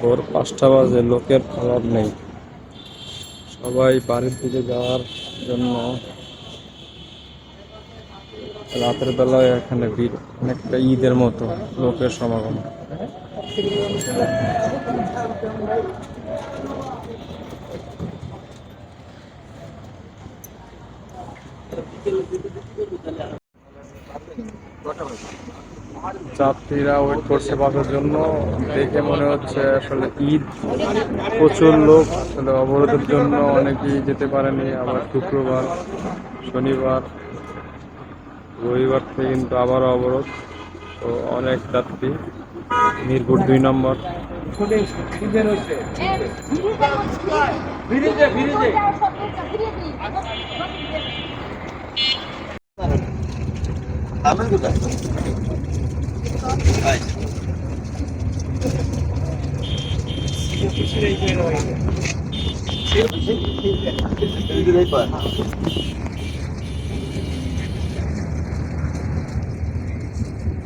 ভোর পাঁচটা বাজে লোকের খবর নেই। সবাই বাড়ির দিকে যাওয়ার জন্য রাতের বেলায় এখানে ভিড়, অনেকটা ঈদের মতো লোকের সমাগম। যাত্রীরা ওয়েট করছে বাসের জন্য। দেখে মনে হচ্ছে আসলে ঈদ, প্রচুর লোক, আসলে অবরোধের জন্য অনেকেই যেতে পারেনি। আবার শুক্রবার, শনিবার রবিবার থেকে কিন্তু আবারও অবরোধ তো অনেক যাত্রী। মিরপুর দুই নম্বর।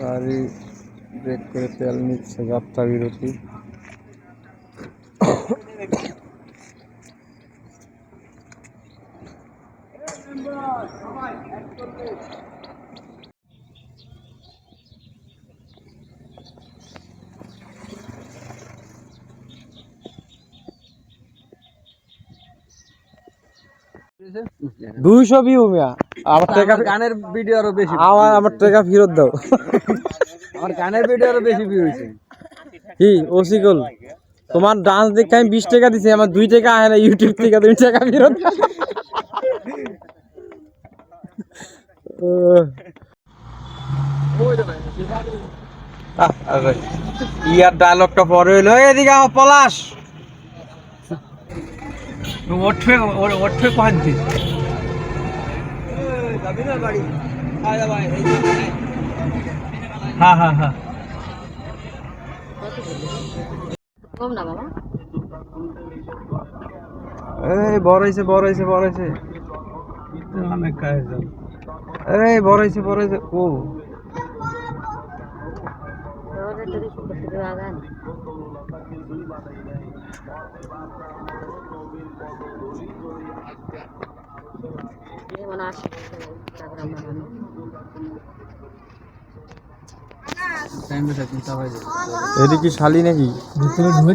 গাড়ি ব্রেক করে তেল নিচ্ছে যাত্রা বিরতি। দুইশো ভিউ মিয়া। আমার টাকা গানের ভিডিও আরও বেশি আমার আমার টাকা ফেরত দাও। আমার গানের ভিডিও আরও বেশি ভিউ হয়েছে। কি ওসিকল তোমার ডান্স দেখে আমি বিশ টাকা দিছি আমার দুই টাকা আয় না ইউটিউব থেকে তুমি টাকা ফেরত। ইয়ার ডায়লগটা পরে হইল। "এই এদিকে আহ, পলাশ। ওঠে ওঠে পাঁচটি হ্যাঁ হ্যাঁ হ্যাঁ। কম না বাবা। এই বড় হইছে বড় বড় হইছে। অনেক কাজ এই বড় হইছে ও। যেমন আসে হয়ে যাবে এটি কি শালি নাকি? ভিতরে ঢুকে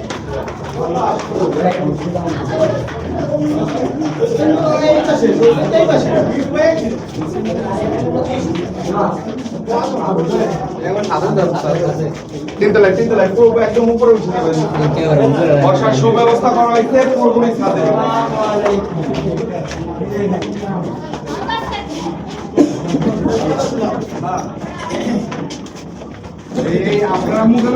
তিনতলায় তিনতলায় পুরো উপরে উঠে যাবেন বসার সুব্যবস্থা করা হয়েছে পুরোপুরি ছাদে। আপনারা মুখের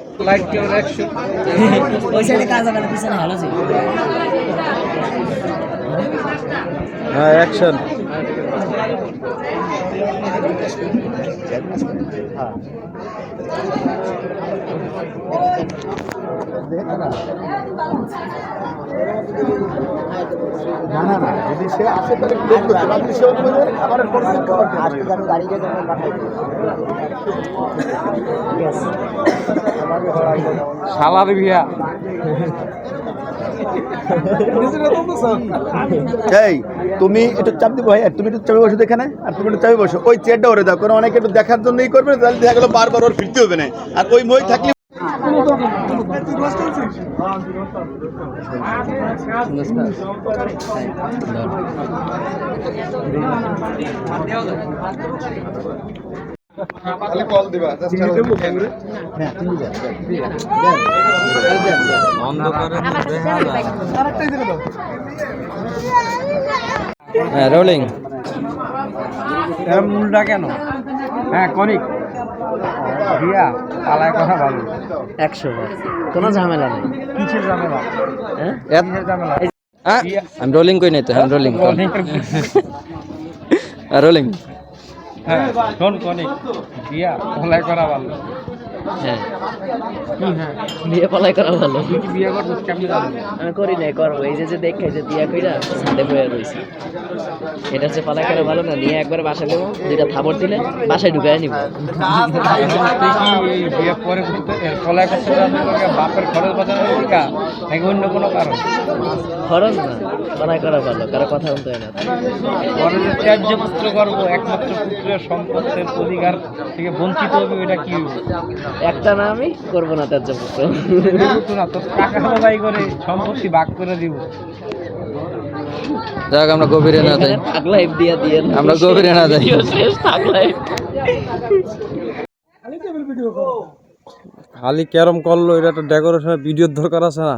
লাইট কেমন একশো ওই সাইডে কাজ না পিছনে ভালো ছিল। হ্যাঁ অ্যাকশন জানা না যদি সে আসে তাহলে প্লেট করতে পারবে সে অন্য খাবারের শালার বিয়া এই তুমি একটু চাপ দিব ভাই তুমি একটু চাপে বসো এখানে আর তুমি একটু চাপে বসো। ওই চেয়ারটা ওরে দাও কারণ অনেকে একটু দেখার জন্যই করবে না, তাহলে দেখা গেলো বারবার ওর ফিরতে হবে না। আর ওই মই থাকলে কল দিবা হ্যাঁ রোলিং এর মূলটা কেন? হ্যাঁ কনিক দিয়া পালায় কথা ভালো একশো কোনো ঝামেলা নেই। কিসের ঝামেলা? হ্যাঁ? ঝামেলা? আমি রোলিং কই নাই তো? হ্যাঁ রোলিং রোলিং হ্যাঁ শোন কনিক দিয়া করা ভালো। হ্যাঁ। হ্যাঁ। বিয়ে পালাই করা ভালো। বিয়ে আমি করি নাই করব। এই যে যে দেখে যে কইরা সাথে বয়ে রয়েছে এটা হচ্ছে পালাই করা ভালো না? নিয়ে একবার নেব দুইটা দিলে বাসায় ঢুকাই নিব। তুই কি এই বিয়ে পরে করতে করতে বাপের খরচ বাঁচানোর নাকি অন্য কোনো কারণ? খরচ না পালাই করা ভালো কারও কথা শুনতে হয় না। ত্যায্য পুত্র করব একমাত্র পুত্রের সম্পত্তির অধিকার থেকে বঞ্চিত হবে এটা কি? একটা না আমি করব না তার জন্য তো না তো টাকা বাই করে সম্পত্তি ভাগ করে দিব। যাক আমরা গভীরে না যাই। থাক লাইফ দিয়া দিয়ে আমরা গভীরে না যাই। শেষ থাক লাইফ খালি ক্যারম করল এটা একটা ডেকোরেশনের ভিডিওর দরকার আছে না।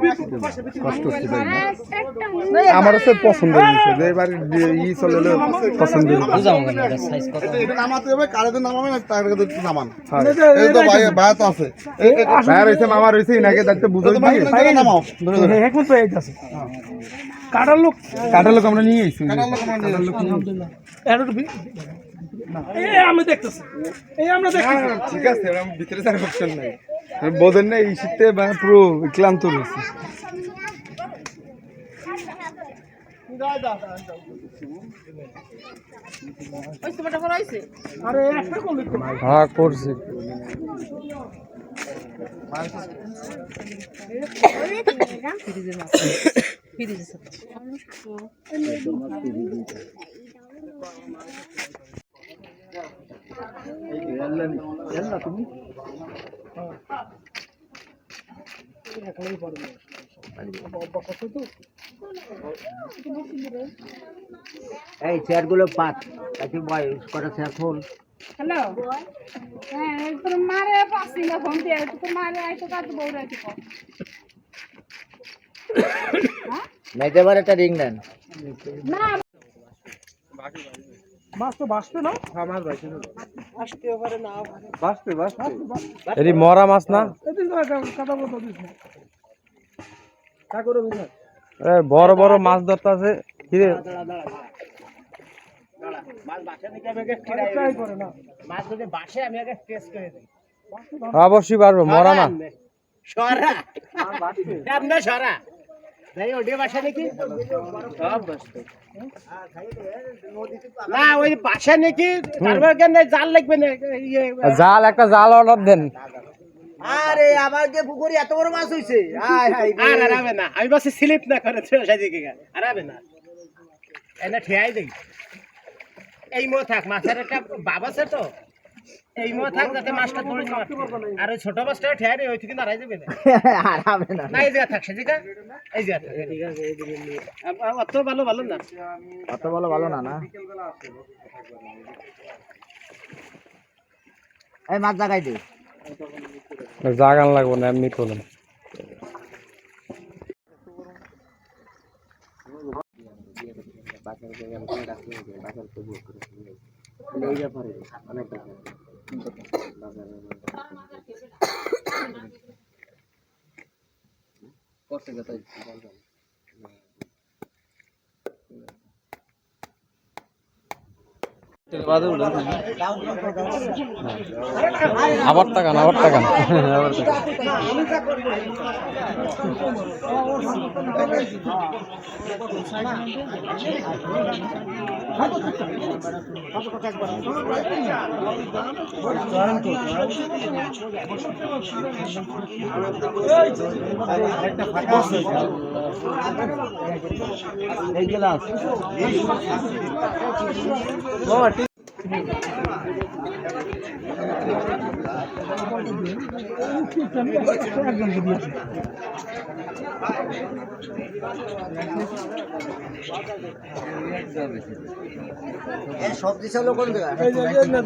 দেখি আমার হচ্ছে পছন্দের বিষয় যে এবার ই চলে পছন্দের মামা রইছে ইনাকে দায়িত্ব বুঝাই এখন তো এই আছে। কাটার লোক কাটার লোক আমরা নিয়ে আমি দেখতেছি। এই আমরা দেখতেছি। ঠিক আছে ভিতরে যাওয়ার অপশন নাই। বোঝেন না এই শীতে মানে পুরো ক্লান্ত রয়েছে। আরে একটা তো করছি এই চেয়ারগুলো পাত তাকে বয়স চেয়ার খোল হ্যালো? হ্যাঁ তোর মারে পাচ্ছি না ফোন দিয়ে তোর মারে আইতো কাজ একটা রিং দেন না। মাছ তো বাঁচতে না? মাছ বাঁচতে বাসতে বাসতে। এটি মরা মাছ না? বলতে তা করে বড় বড় মাছ ধরতে আছে কিরে অবশ্যই পারব মরা না না ওই বাসা নাকি তারপর কেন জাল লাগবে না? ইয়ে জাল একটা জাল অর্ডার দেন। আরে আমার যে পুকুরে এত বড় মাছ হইছে? আর আরাবে না। আমি বাসে স্লিপ না করে না। এনে ঠিয়াই দেই। এই মো থাক মাছের একটা বাব আছে তো। এই মো থাক যাতে মাছটা ধরে না? আটকে। আর ওই ছোট মাছটা ঠিয়াই দেই ওই থেকে দাঁড়াই যাবে না। না না এই জায়গা থাক সেদিকে। এই জায়গা ঠিক আছে অত ভালো ভালো না। অত বলো ভালো না না? এই মাছ জাগাই দে। জাগান লাগবো না এমনি তোলেন আবার তাকান আবার তাকান। আবার সবজি চালো কোন জায়গা